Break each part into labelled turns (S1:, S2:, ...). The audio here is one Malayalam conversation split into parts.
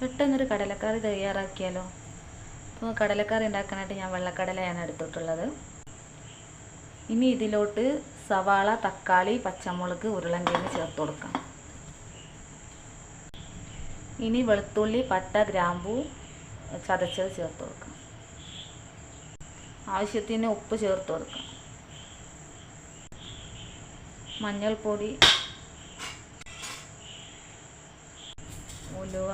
S1: പെട്ടെന്നൊരു കടലക്കറി തയ്യാറാക്കിയാലോ? അപ്പോൾ കടലക്കറി ഉണ്ടാക്കാനായിട്ട് ഞാൻ വെള്ളക്കടലയാണ് എടുത്തിട്ടുള്ളത്. ഇനി ഇതിലോട്ട് സവാള തക്കാളി പച്ചമുളക് ഉരുളൻകിഴങ്ങ് ചേർത്ത് കൊടുക്കാം. ഇനി വെളുത്തുള്ളി പട്ട ഗ്രാമ്പൂ ചതച്ചത് ചേർത്ത് കൊടുക്കാം. ആവശ്യത്തിന് ഉപ്പ് ചേർത്ത് കൊടുക്കാം. മഞ്ഞൾപ്പൊടി ഉലുവ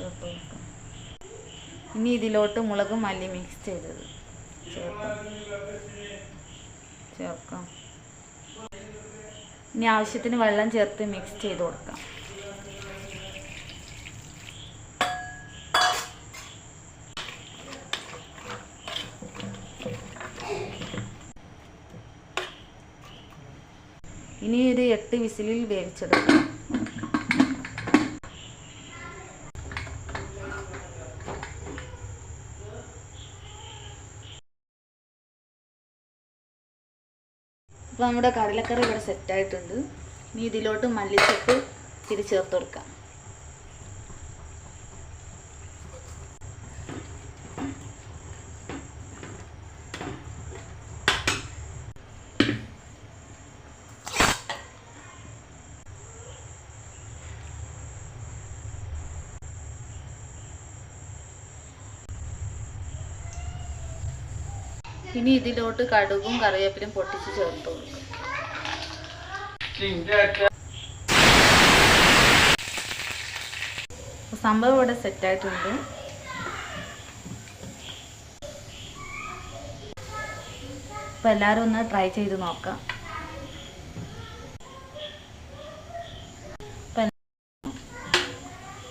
S1: ചേർത്ത് കൊടുക്കാം ഇനി ഇതിലോട്ട് മുളകും മല്ലി മിക്സ് ചെയ്തത്. ചേർക്കാം. ചേർക്കാം. ഇനി ആവശ്യത്തിന് വെള്ളം ചേർത്ത് മിക്സ് ചെയ്ത് കൊടുക്കാം. ഇനി ഒരു എട്ട് വിസിലിൽ വേവിച്ചെടുക്കാം. അപ്പോൾ നമ്മുടെ കടലക്കറി ഇവിടെ സെറ്റായിട്ടുണ്ട് ഇനി ഇതിലോട്ട് മല്ലിച്ചപ്പ് തിരി ചേർത്ത് കൊടുക്കാം. ഇനി ഇതിലോട്ട് കടുകും കറിവേപ്പിലും പൊട്ടിച്ച് ചേർത്ത്. കൊടുക്കും സംഭവം ഇവിടെ സെറ്റായിട്ടുണ്ട് അപ്പോൾ എല്ലാവരും ഒന്ന് ട്രൈ ചെയ്ത് നോക്കാം.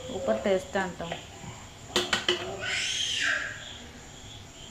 S1: സൂപ്പർ ടേസ്റ്റാണ് കേട്ടോ